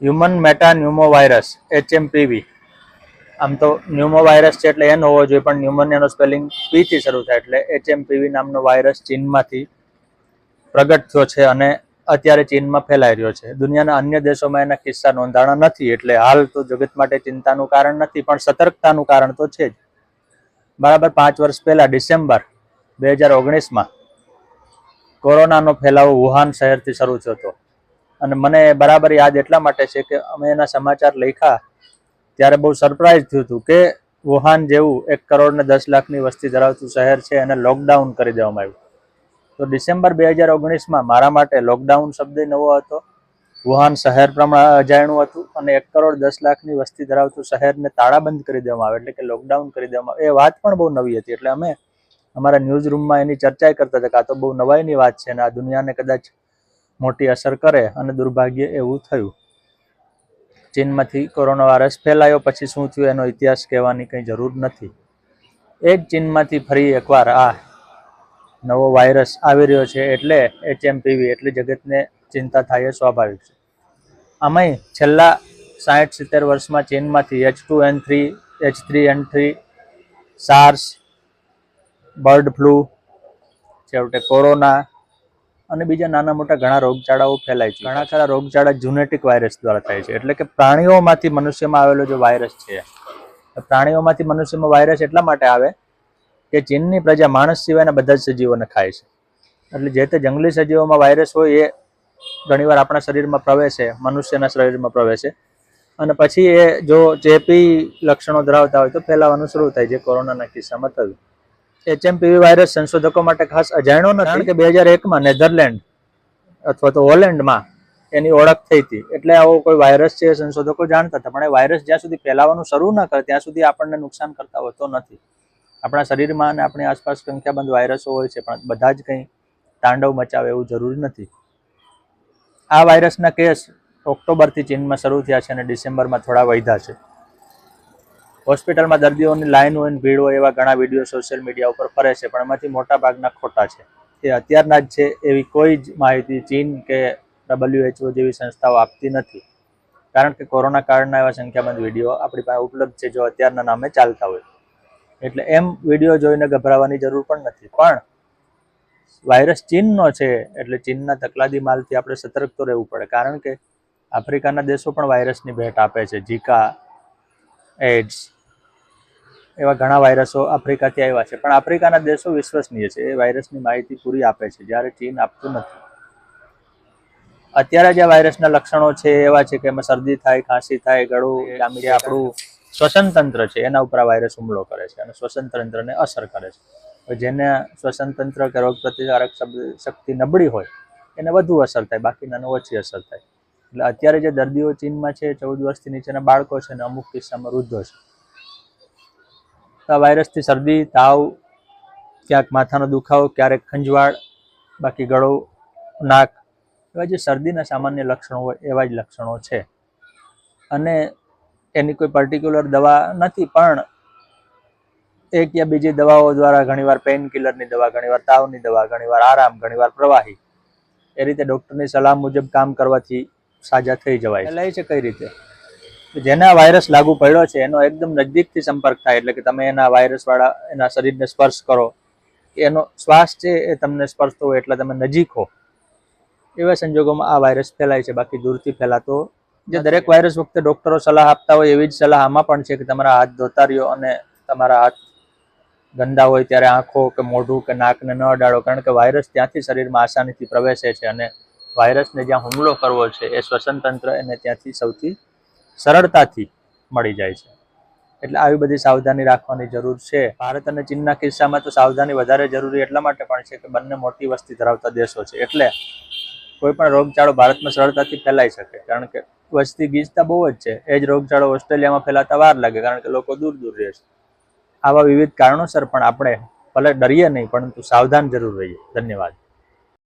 Human meta pneumo virus HMPV આમ તો ન્યુમો virus છે એટલે એન હોવો જોઈએ, પણ ન્યુમોનિયાનો સ્પેલિંગ પીથી શરૂ થાય એટલે એચએમપીવી નામનો વાયરસ ચીનમાંથી પ્રગટ થયો છે અને અત્યારે ચીનમાં ફેલાઈ રહ્યો છે. દુનિયાના અન્ય દેશોમાં એના કિસ્સા નોંધાણા નથી એટલે હાલ તો જગત માટે ચિંતાનું કારણ નથી, પણ સતર્કતાનું કારણ તો છે જ. બરાબર પાંચ વર્ષ પહેલા ડિસેમ્બર બે હજાર ઓગણીસમાં કોરોનાનો ફેલાવો વુહાન શહેરથી શરૂ થયો હતો. અને મને બરાબર યાદ એટલા માટે છે કે અમે એના સમાચાર લખ્યા ત્યારે બહુ સરપ્રાઇઝ થયું હતું કે વુહાન જેવું એક કરોડ ને દસ લાખની વસ્તી ધરાવતું શહેર છે એને લોકડાઉન કરી દેવામાં આવ્યું. તો ડિસેમ્બર બે હજાર ઓગણીસમાં મારા માટે લોકડાઉન શબ્દ નવો હતો. વુહાન શહેર પ્રમાણે અજાણ્યું હતું અને એક કરોડ દસ લાખની વસ્તી ધરાવતું શહેરને તાળાબંધ કરી દેવામાં આવે એટલે કે લોકડાઉન કરી દેવામાં આવે. એ વાત પણ બહુ નવી હતી. એટલે અમે અમારા ન્યૂઝ રૂમમાં એની ચર્ચા કરતા હતા કાં તો બહુ નવાઈની વાત છે અને આ દુનિયાને કદાચ મોટી અસર કરે અને દુર્ભાગ્ય એવું થયું. ચીનમાંથી કોરોના વાયરસ ફેલાયો પછી શું થયું એનો ઇતિહાસ કહેવાની કંઈ જરૂર નથી. એ જ ચીનમાંથી ફરી એકવાર આ નવો વાયરસ આવી રહ્યો છે એટલે એચએમપીવી એટલે જગતને ચિંતા થાય એ સ્વાભાવિક છે. આમાંય છેલ્લા સાઠ સિત્તેર વર્ષમાં ચીનમાંથી H two N three, H three N three SARS bird flu, છેવટે કોરોના અને બીજા નાના મોટા ઘણા રોગચાળાઓ ફેલાય છે. ઘણા ખરા રોગચાળા જુનેટિક વાયરસ દ્વારા થાય છે. એટલે કે પ્રાણીઓમાંથી મનુષ્યમાં આવેલો જે વાયરસ છે પ્રાણીઓમાંથી મનુષ્યમાં વાયરસ એટલા માટે આવે કે ચીનની પ્રજા માણસ સિવાયના બધા જ સજીવોને ખાય છે. એટલે જે તે જંગલી સજીવોમાં વાયરસ હોય એ ઘણીવાર આપણા શરીરમાં પ્રવેશે, મનુષ્યના શરીરમાં પ્રવેશે. અને પછી એ જો ચેપી લક્ષણો ધરાવતા હોય તો ફેલાવાનું શરૂ થાય, જે કોરોનાના કિસ્સામાં થયું. એચએમપીવી વાયરસ સંશોધકો માટે ખાસ અજાણ્યો નથી, કારણ કે બે હજાર એકમાં નેધરલેન્ડ અથવા તો હોલેન્ડમાં એની ઓળખ થઈ હતી. એટલે આવો કોઈ વાયરસ છે સંશોધકો જાણતા હતા, પણ એ વાયરસ જ્યાં સુધી ફેલાવાનું શરૂ ન કરે, ત્યાં સુધી આપણને નુકસાન કરતા હોતો નથી. આપણા શરીરમાં અને આપણી આસપાસ સંખ્યાબંધ વાયરસો હોય છે, પણ બધા જ કંઈ તાંડવ મચાવે એવું જરૂરી નથી. આ વાયરસના કેસ ઓક્ટોબરથી ચીનમાં શરૂ થયા છે અને ડિસેમ્બરમાં થોડા વધ્યા છે. હોસ્પિટલમાં દર્દીઓની લાઈન હોય ભીડ હોય એવા ઘણા વીડિયો સોશિયલ મીડિયા ઉપર ફરે છે, પણ એમાંથી મોટા ભાગના ખોટા છે. એ અત્યારના જ છે એવી કોઈ જ માહિતી, ચીન કે ડબલ્યુએચઓ જેવી સંસ્થાઓ આપતી નથી. કારણ કે કોરોના કાળના એવા સંખ્યાબંધ વીડિયો આપણી પાસે ઉપલબ્ધ છે, જો અત્યારના નામે ચાલતા હોય. એટલે એમ વીડિયો જોઈને ગભરાવાની જરૂર પણ નથી. પણ વાયરસ ચીનનો છે, એટલે ચીનના તકલાદી માલથી આપણે સતર્ક તો રહેવું પડે. કારણ કે આફ્રિકાના દેશો પણ વાયરસની ભેટ આપે છે ઝીકા એડ્સ એવા ઘણા વાયરસો આફ્રિકાથી આવ્યા છે. પણ આફ્રિકાના દેશો વિશ્વસનીય છે. એ વાયરસની માહિતી પૂરી આપે છે. જ્યારે ચીન આપતું નથી. અત્યારે જે વાયરસના લક્ષણો છે એવા છે કે એમાં શરદી થાય ખાંસી થાય ગળું જામી આપણું શ્વસન તંત્ર છે. એના ઉપર આ વાયરસ હુમલો કરે છે અને શ્વસન તંત્રને અસર કરે છે. જેને શ્વસન તંત્ર કે રોગ પ્રતિકારક શક્તિ નબળી હોય એને વધુ અસર થાય બાકીનાને ઓછી અસર થાય. એટલે અત્યારે જે દર્દીઓ ચીનમાં છે, ચૌદ વર્ષથી નીચેના બાળકો છે અને અમુક કિસ્સામાં વૃદ્ધો છે. આ વાયરસથી શરદી, તાવ, ક્યાંક માથાનો દુખાવો, ક્યારેક ખંજવાળ, બાકી ગળો, નાક એવા જે શરદીના સામાન્ય લક્ષણો હોય એવા જ લક્ષણો છે. અને એની કોઈ પર્ટિક્યુલર દવા નથી, પણ એક યા બીજી દવાઓ દ્વારા ઘણીવાર પેઇન કિલરની દવા, ઘણીવાર તાવની દવા, ઘણીવાર આરામ, ઘણીવાર પ્રવાહી. એ રીતે ડૉક્ટરની સલાહ મુજબ કામ કરવાથી સાજા થઈ જવાય ફેલાય છે કઈ રીતે? જેના વાયરસ લાગુ પડ્યો છે એનો એકદમ નજદીકથી સંપર્ક થાય એટલે કે તમે એના વાયરસવાળા એના શરીરને સ્પર્શ કરો. એનો શ્વાસ છે એ તમને સ્પર્શતો હોય એટલે તમે નજીક હો. એવા સંજોગોમાં આ વાયરસ ફેલાય છે બાકી દૂરથી ફેલાતો જે દરેક વાયરસ વખતે ડોક્ટરો સલાહ આપતા હોય એવી જ સલાહ આમાં પણ છે કે તમારા હાથ ધોતા રહ્યો અને તમારા હાથ ગંદા હોય ત્યારે આંખો કે મોઢું કે નાકને ન અડાડો કારણ કે વાયરસ ત્યાંથી શરીરમાં આસાનીથી પ્રવેશે છે અને વાયરસને જ્યાં હુમલો કરવો છે એ શ્વસન તંત્ર એને ત્યાંથી સૌથી સરળતાથી મળી જાય છે. એટલે આવી બધી સાવધાની રાખવાની જરૂર છે. ભારત અને ચીનના કિસ્સામાં તો સાવધાની વધારે જરૂરી એટલા માટે પણ છે કે બંને મોટી વસ્તી ધરાવતા દેશો છે. એટલે કોઈ પણ રોગચાળો ભારતમાં સરળતાથી ફેલાઈ શકે. કારણ કે વસ્તી ગીચતા બહુ જ છે. એ જ રોગચાળો ઓસ્ટ્રેલિયામાં ફેલાતા વાર લાગે કારણ કે લોકો દૂર દૂર રહે છે. આવા વિવિધ કારણોસર પણ આપણે ભલે ડરીએ નહીં, પરંતુ સાવધાન જરૂર રહીએ. ધન્યવાદ.